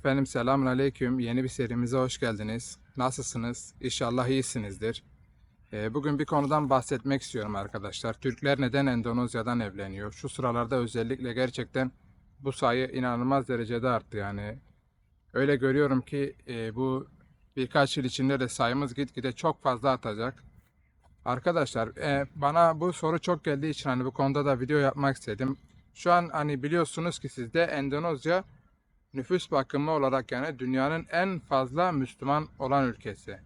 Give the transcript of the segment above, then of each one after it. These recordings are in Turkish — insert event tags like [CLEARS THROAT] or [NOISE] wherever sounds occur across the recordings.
Efendim selamun aleyküm. Yeni bir serimize hoş geldiniz. Nasılsınız? İnşallah iyisinizdir. Ee, bugün bir konudan bahsetmek istiyorum arkadaşlar. Türkler neden Endonezya'dan evleniyor? Şu sıralarda özellikle gerçekten bu sayı inanılmaz derecede arttı yani. Öyle görüyorum ki e, bu birkaç yıl içinde de sayımız gitgide çok fazla artacak. Arkadaşlar e, bana bu soru çok geldiği için hani bu konuda da video yapmak istedim. Şu an hani biliyorsunuz ki sizde Endonezya nüfus bakımı olarak yani dünyanın en fazla Müslüman olan ülkesi.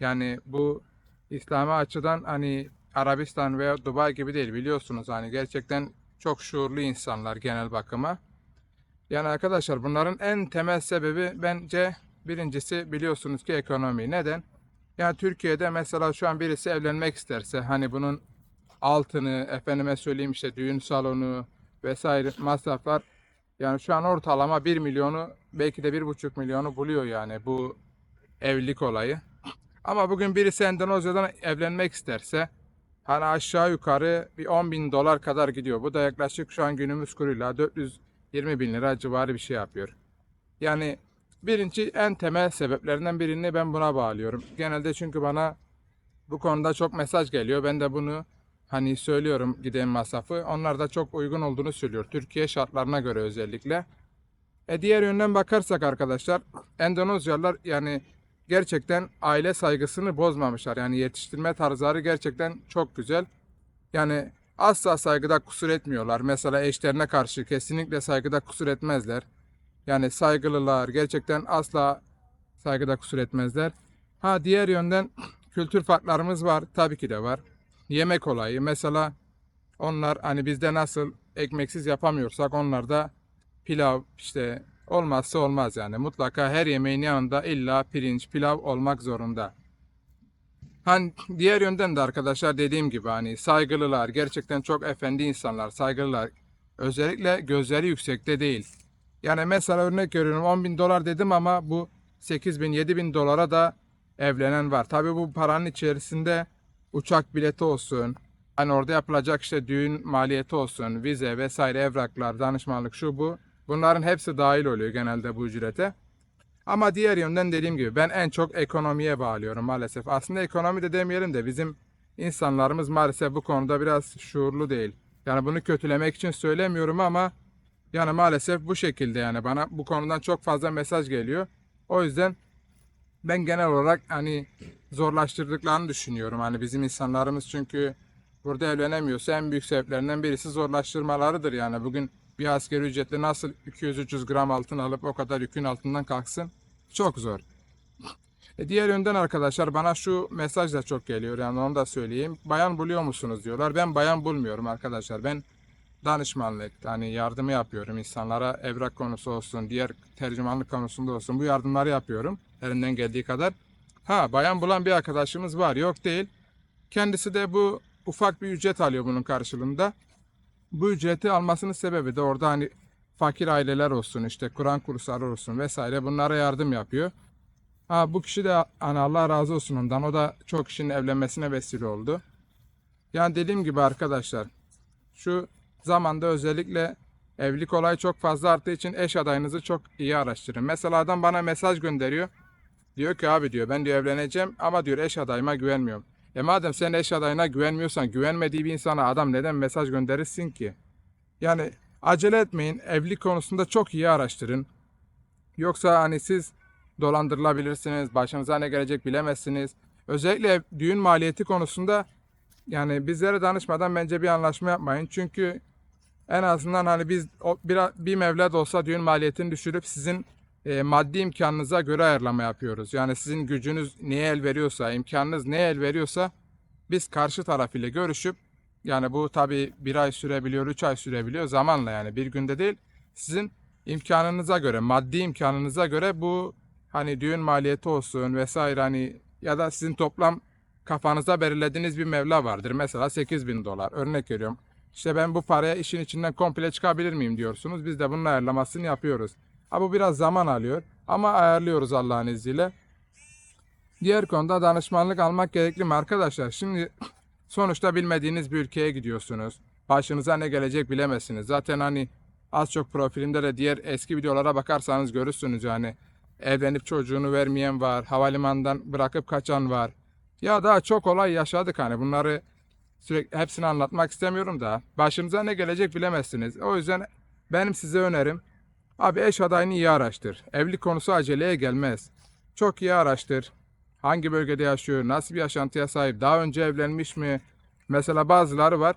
Yani bu İslami açıdan hani Arabistan veya Dubai gibi değil biliyorsunuz hani gerçekten çok şuurlu insanlar genel bakıma. Yani arkadaşlar bunların en temel sebebi bence birincisi biliyorsunuz ki ekonomi. Neden? Yani Türkiye'de mesela şu an birisi evlenmek isterse hani bunun altını, efendime söyleyeyim işte düğün salonu vesaire masraflar yani şu an ortalama 1 milyonu belki de 1,5 milyonu buluyor yani bu evlilik olayı. Ama bugün birisi Endonezya'dan evlenmek isterse hani aşağı yukarı bir 10 bin dolar kadar gidiyor. Bu da yaklaşık şu an günümüz kuruyla 420 bin lira civarı bir şey yapıyor. Yani birinci en temel sebeplerinden birini ben buna bağlıyorum. Genelde çünkü bana bu konuda çok mesaj geliyor. Ben de bunu hani söylüyorum giden masrafı. Onlar da çok uygun olduğunu söylüyor. Türkiye şartlarına göre özellikle. E diğer yönden bakarsak arkadaşlar Endonezyalılar yani gerçekten aile saygısını bozmamışlar. Yani yetiştirme tarzları gerçekten çok güzel. Yani asla saygıda kusur etmiyorlar. Mesela eşlerine karşı kesinlikle saygıda kusur etmezler. Yani saygılılar gerçekten asla saygıda kusur etmezler. Ha diğer yönden [CLEARS THROAT] kültür farklarımız var. Tabii ki de var. Yemek olayı mesela onlar hani bizde nasıl ekmeksiz yapamıyorsak onlar da pilav işte olmazsa olmaz yani. Mutlaka her yemeğin yanında illa pirinç, pilav olmak zorunda. Hani diğer yönden de arkadaşlar dediğim gibi hani saygılılar, gerçekten çok efendi insanlar, saygılılar. Özellikle gözleri yüksekte değil. Yani mesela örnek veriyorum 10 bin dolar dedim ama bu 8 bin, 7 bin dolara da evlenen var. Tabii bu paranın içerisinde uçak bileti olsun, hani orada yapılacak işte düğün maliyeti olsun, vize vesaire evraklar, danışmanlık şu bu. Bunların hepsi dahil oluyor genelde bu ücrete. Ama diğer yönden dediğim gibi ben en çok ekonomiye bağlıyorum maalesef. Aslında ekonomi de demeyelim de bizim insanlarımız maalesef bu konuda biraz şuurlu değil. Yani bunu kötülemek için söylemiyorum ama yani maalesef bu şekilde yani bana bu konudan çok fazla mesaj geliyor. O yüzden ben genel olarak hani zorlaştırdıklarını düşünüyorum. Hani bizim insanlarımız çünkü burada evlenemiyorsa en büyük sebeplerinden birisi zorlaştırmalarıdır. Yani bugün bir asgari ücretle nasıl 200-300 gram altın alıp o kadar yükün altından kalksın? Çok zor. E diğer yönden arkadaşlar bana şu mesaj da çok geliyor yani onu da söyleyeyim. Bayan buluyor musunuz diyorlar. Ben bayan bulmuyorum arkadaşlar. Ben danışmanlık, hani yardımı yapıyorum insanlara evrak konusu olsun, diğer tercümanlık konusunda olsun bu yardımları yapıyorum elimden geldiği kadar. Ha bayan bulan bir arkadaşımız var yok değil. Kendisi de bu ufak bir ücret alıyor bunun karşılığında. Bu ücreti almasının sebebi de orada hani fakir aileler olsun işte Kur'an kursları olsun vesaire bunlara yardım yapıyor. Ha bu kişi de hani Allah razı olsun ondan o da çok kişinin evlenmesine vesile oldu. Yani dediğim gibi arkadaşlar şu zamanda özellikle evlilik olayı çok fazla arttığı için eş adayınızı çok iyi araştırın. Mesela adam bana mesaj gönderiyor. Diyor ki abi diyor ben diyor evleneceğim ama diyor eş adayıma güvenmiyorum. E madem sen eş adayına güvenmiyorsan güvenmediği bir insana adam neden mesaj gönderirsin ki? Yani acele etmeyin. Evlilik konusunda çok iyi araştırın. Yoksa hani siz dolandırılabilirsiniz. Başınıza ne gelecek bilemezsiniz. Özellikle düğün maliyeti konusunda yani bizlere danışmadan bence bir anlaşma yapmayın. Çünkü en azından hani biz bir, bir mevlad olsa düğün maliyetini düşürüp sizin e, maddi imkanınıza göre ayarlama yapıyoruz. Yani sizin gücünüz neye el veriyorsa, imkanınız neye el veriyorsa biz karşı taraf ile görüşüp yani bu tabi bir ay sürebiliyor, üç ay sürebiliyor zamanla yani bir günde değil. Sizin imkanınıza göre, maddi imkanınıza göre bu hani düğün maliyeti olsun vesaire hani ya da sizin toplam kafanıza belirlediğiniz bir meblağ vardır. Mesela 8 bin dolar örnek veriyorum. İşte ben bu paraya işin içinden komple çıkabilir miyim diyorsunuz. Biz de bunun ayarlamasını yapıyoruz. Ha bu biraz zaman alıyor ama ayarlıyoruz Allah'ın izniyle. Diğer konuda danışmanlık almak gerekli mi arkadaşlar? Şimdi [CLEARS THROAT] sonuçta bilmediğiniz bir ülkeye gidiyorsunuz. Başınıza ne gelecek bilemezsiniz. Zaten hani Az çok profilimde de diğer eski videolara bakarsanız görürsünüz yani. Evlenip çocuğunu vermeyen var, havalimanından bırakıp kaçan var. Ya daha çok olay yaşadık hani bunları sürekli hepsini anlatmak istemiyorum da başınıza ne gelecek bilemezsiniz. O yüzden benim size önerim abi eş adayını iyi araştır. Evlilik konusu aceleye gelmez. Çok iyi araştır. Hangi bölgede yaşıyor, nasıl bir yaşantıya sahip, daha önce evlenmiş mi? Mesela bazıları var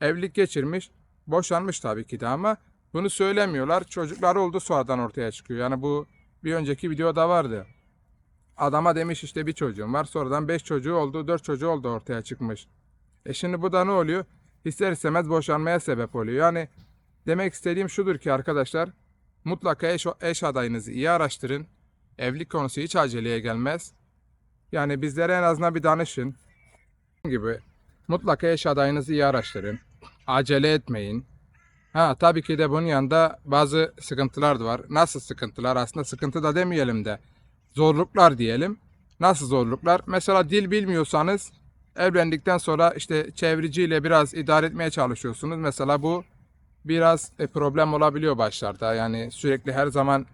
evlilik geçirmiş, boşanmış tabii ki de ama bunu söylemiyorlar. Çocukları oldu sonradan ortaya çıkıyor. Yani bu bir önceki videoda vardı. Adama demiş işte bir çocuğum var. Sonradan beş çocuğu oldu, dört çocuğu oldu ortaya çıkmış. E şimdi bu da ne oluyor? İster istemez boşanmaya sebep oluyor. Yani demek istediğim şudur ki arkadaşlar mutlaka eş, eş adayınızı iyi araştırın. Evlilik konusu hiç aceleye gelmez. Yani bizlere en azından bir danışın. gibi mutlaka eş adayınızı iyi araştırın. Acele etmeyin. Ha tabii ki de bunun yanında bazı sıkıntılar da var. Nasıl sıkıntılar? Aslında sıkıntı da demeyelim de zorluklar diyelim. Nasıl zorluklar? Mesela dil bilmiyorsanız evlendikten sonra işte çevriciyle biraz idare etmeye çalışıyorsunuz. Mesela bu biraz e, problem olabiliyor başlarda. Yani sürekli her zaman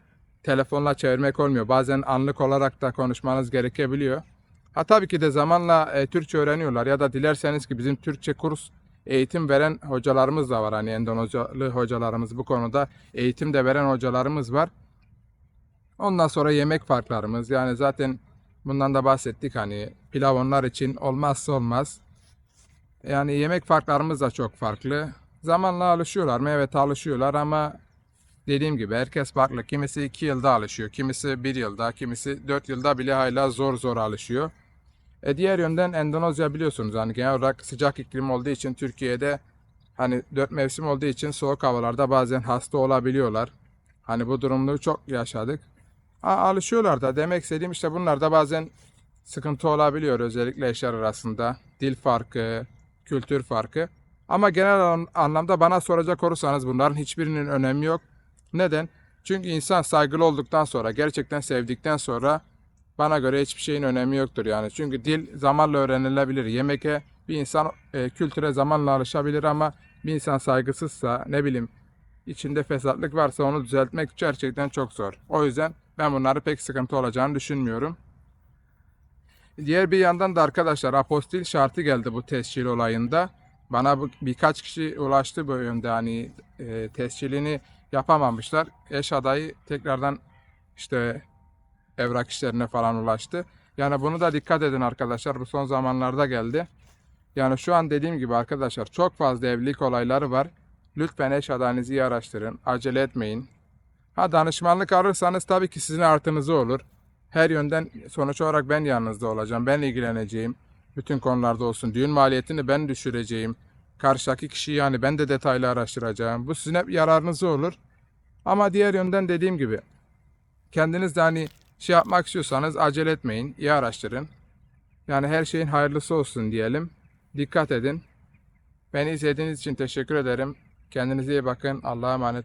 telefonla çevirmek olmuyor. Bazen anlık olarak da konuşmanız gerekebiliyor. Ha tabii ki de zamanla e, Türkçe öğreniyorlar ya da dilerseniz ki bizim Türkçe kurs eğitim veren hocalarımız da var. Hani Endonezyalı hocalarımız bu konuda eğitim de veren hocalarımız var. Ondan sonra yemek farklarımız yani zaten bundan da bahsettik hani pilav onlar için olmazsa olmaz. Yani yemek farklarımız da çok farklı. Zamanla alışıyorlar? Evet alışıyorlar ama dediğim gibi herkes farklı. Kimisi 2 yılda alışıyor, kimisi 1 yılda, kimisi 4 yılda bile hala zor zor alışıyor. E diğer yönden Endonezya biliyorsunuz hani genel olarak sıcak iklim olduğu için Türkiye'de hani dört mevsim olduğu için soğuk havalarda bazen hasta olabiliyorlar. Hani bu durumları çok yaşadık. Ha, alışıyorlar da demek istediğim işte bunlar da bazen sıkıntı olabiliyor özellikle eşler arasında. Dil farkı, kültür farkı. Ama genel an- anlamda bana soracak olursanız bunların hiçbirinin önemi yok. Neden? Çünkü insan saygılı olduktan sonra, gerçekten sevdikten sonra bana göre hiçbir şeyin önemi yoktur yani. Çünkü dil zamanla öğrenilebilir. Yemeğe bir insan e, kültüre zamanla alışabilir ama bir insan saygısızsa ne bileyim içinde fesatlık varsa onu düzeltmek gerçekten çok zor. O yüzden ben bunları pek sıkıntı olacağını düşünmüyorum. Diğer bir yandan da arkadaşlar apostil şartı geldi bu tescil olayında. Bana bu, birkaç kişi ulaştı bu yönde hani e, tescilini yapamamışlar. Eş adayı tekrardan işte evrak işlerine falan ulaştı. Yani bunu da dikkat edin arkadaşlar. Bu son zamanlarda geldi. Yani şu an dediğim gibi arkadaşlar çok fazla evlilik olayları var. Lütfen eş adayınızı iyi araştırın. Acele etmeyin. Ha danışmanlık alırsanız tabii ki sizin artınızı olur. Her yönden sonuç olarak ben yanınızda olacağım. Ben ilgileneceğim. Bütün konularda olsun. Düğün maliyetini ben düşüreceğim. Karşıdaki kişiyi yani ben de detaylı araştıracağım. Bu sizin hep yararınıza olur. Ama diğer yönden dediğim gibi kendiniz de hani şey yapmak istiyorsanız acele etmeyin. iyi araştırın. Yani her şeyin hayırlısı olsun diyelim. Dikkat edin. Beni izlediğiniz için teşekkür ederim. Kendinize iyi bakın. Allah'a emanet